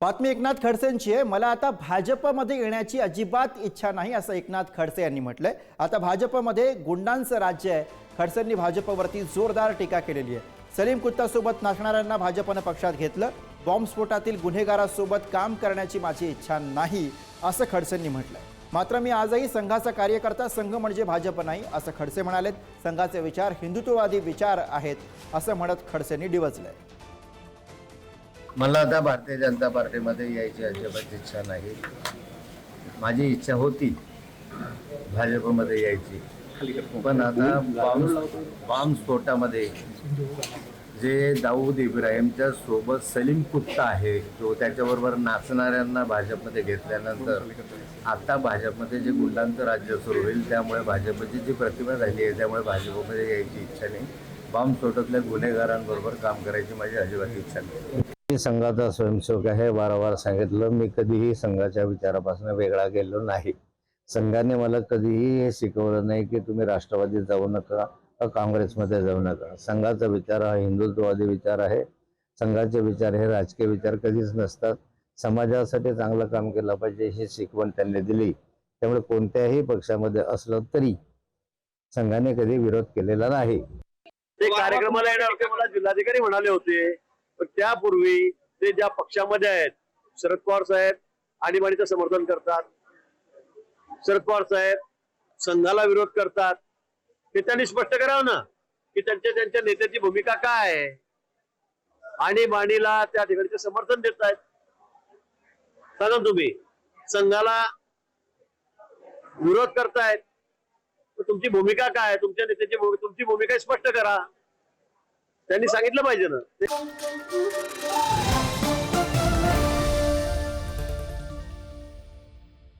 बातमी एकनाथ खडसेंची आहे. मला आता भाजपमध्ये येण्याची अजिबात इच्छा नाही असं एकनाथ खडसे यांनी म्हटलंय. आता भाजपमध्ये गुंडांचं राज्य आहे. खडसेंनी भाजपवरती जोरदार टीका केलेली आहे. सलीम कुत्तासोबत नाचणाऱ्यांना भाजपनं पक्षात घेतलं. बॉम्बस्फोटातील गुन्हेगारासोबत काम करण्याची माझी इच्छा नाही असं खडसेंनी म्हटलंय. मात्र मी आजही संघाचा कार्यकर्ता संघ म्हणजे भाजप नाही असं खडसे म्हणालेत. संघाचे विचार हिंदुत्ववादी विचार आहेत असं म्हणत खडसेंनी डिवचलंय. मला आता भारतीय जनता पार्टीमध्ये यायची अजिबात इच्छा नाही. माझी इच्छा होती भाजपमध्ये यायची. पण आता बॉम्ब बॉम्ब स्फोटामध्ये जे दाऊद इब्राहिमच्या सोबत सलीम कुत्ता आहे जो त्याच्याबरोबर नाचणाऱ्यांना भाजपमध्ये घेतल्यानंतर आता भाजपमध्ये जे गुंडांचं राज्य सुरू होईल त्यामुळे भाजपची जी प्रतिभा झाली आहे त्यामुळे भाजपमध्ये यायची इच्छा नाही. बॉम्ब स्फोटातल्या गुन्हेगारांबरोबर काम करायची माझी अजिबात इच्छा नाही. मी संघाचा स्वयंसेवक आहे. वारंवार सांगितलं मी कधीही संघाच्या विचारापासून वेगळा गेलो नाही. संघाने मला कधीही हे शिकवलं नाही की तुम्ही राष्ट्रवादीत जाऊ नका काँग्रेसमध्ये जाऊ नका. संघाचा विचार हा हिंदुत्ववादी विचार आहे. संघाचे विचार हे राजकीय विचार कधीच नसतात. समाजासाठी चांगलं काम केलं पाहिजे ही शिकवण त्यांनी दिली. त्यामुळे कोणत्याही पक्षामध्ये असलं तरी संघाने कधी विरोध केलेला नाही. ते कार्यक्रमाला येणार होते मला जिल्हाधिकारी म्हणाले होते. पण त्यापूर्वी ते ज्या पक्षामध्ये आहेत शरद पवार साहेब आणीबाणीचं समर्थन करतात. शरद पवार साहेब संघाला विरोध करतात. हे त्यांनी स्पष्ट करावं ना की त्यांच्या त्यांच्या नेत्याची भूमिका काय आहे? आणीबाणीला त्या ठिकाणी समर्थन देत आहेत सांगा ना तुम्ही संघाला विरोध करतायत. तर तुमची भूमिका काय आहे? तुमच्या नेत्याची भूमि- तुमची भूमिका स्पष्ट करा. त्यांनी सांगितलं पाहिजे ना.